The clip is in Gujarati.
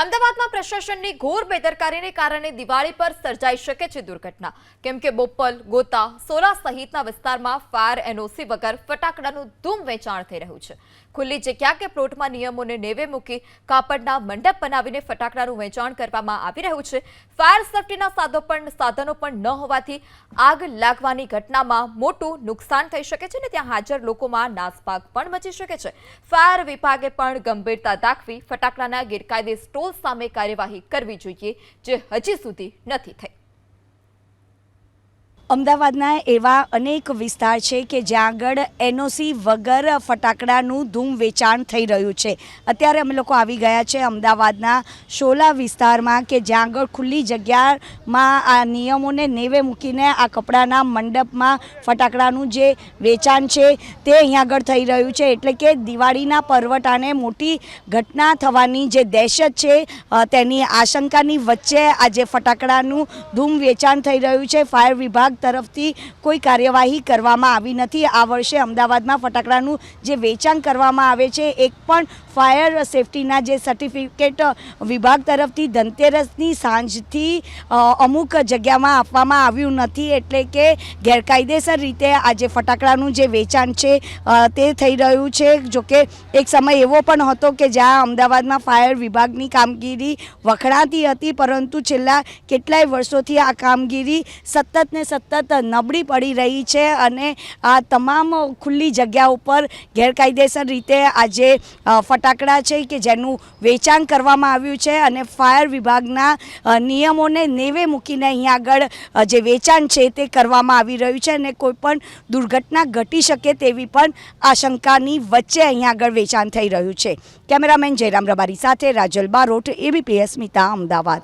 અમદાવાદમાં પ્રશાસનની ઘોર બેદરકારીને કારણે દિવાળી પર સર્જાઈ શકે છે દુર્ઘટના. કેમ કે બોપલ, ગોતા, સોલા સહિતના વિસ્તારમાં ફાયર એનઓસી વગર ફટાકડાનું ધૂમ વેચાણ થઈ રહ્યું છે. ખુલ્લી જગ્યા કે પ્લોટમાં નિયમોને નેવે મૂકી કાપડના મંડપ બનાવીને ફટાકડાનું વેચાણ કરવામાં આવી રહ્યું છે. ફાયર સેફટીના સાધો પણ, સાધનો પણ ન હોવાથી આગ લાગવાની ઘટનામાં મોટું નુકસાન થઈ શકે છે ને ત્યાં હાજર લોકોમાં નાસભાગ પણ મચી શકે છે. ફાયર વિભાગે પણ ગંભીરતા દાખવી ફટાકડાના ગેરકાયદે સ્ટોલ સામે કાર્યવાહી કરવી જોઈએ જે હજી સુધી નથી થઈ. અમદાવાદના એવા અનેક વિસ્તાર છે કે જ્યાં આગળ એનઓસી વગર ફટાકડાનું ધૂમ વેચાણ થઈ રહ્યું છે. અત્યારે અમે લોકો આવી ગયા છે અમદાવાદના શોલા વિસ્તારમાં કે જ્યાં આગળ ખુલ્લી જગ્યામાં આ નિયમોને નેવે મૂકીને આ કપડાના મંડપમાં ફટાકડાનું જે વેચાણ છે તે અહીંયા આગળ થઈ રહ્યું છે. એટલે કે દિવાળીના પર્વટાને મોટી ઘટના થવાની જે દહેશત છે તેની આશંકાની વચ્ચે આજે ફટાકડાનું ધૂમ વેચાણ થઈ રહ્યું છે. ફાયર વિભાગ તરફથી કોઈ કાર્યવાહી કરવામાં આવી નથી. આ વર્ષે અમદાવાદમાં ફટાકડાનું જે વેચાણ કરવામાં આવે છે, એક પણ ફાયર સેફટીના જે સર્ટિફિકેટ વિભાગ તરફથી ધનતેરસની સાંજથી અમુક જગ્યામાં આપવામાં આવ્યું નથી. એટલે કે ગેરકાયદેસર રીતે આજે ફટાકડાનું જે વેચાણ છે તે થઈ રહ્યું છે. જોકે એક સમય એવો પણ હતો કે જ્યાં અમદાવાદમાં ફાયર વિભાગની કામગીરી વખણાતી હતી, પરંતુ છેલ્લા કેટલાય વર્ષોથી આ કામગીરી સતત ને સતત નબળી પડી રહી છે અને આ તમામ ખુલ્લી જગ્યા ઉપર ગેરકાયદેસર રીતે આજે ફટાકડા છે કે જેનું વેચાણ કરવામાં આવ્યું છે અને ફાયર વિભાગના નિયમોને નેવે મૂકીને અહીં આગળ જે વેચાણ છે તે કરવામાં આવી રહ્યું છે અને કોઈ પણ દુર્ઘટના ઘટી શકે તેવી પણ આશંકાની વચ્ચે અહીંયા આગળ વેચાણ થઈ રહ્યું છે. કેમેરામેન જયરામ રબારી સાથે રાજલ બારોટ એબીપીએસ અસ્મિતા, અમદાવાદ.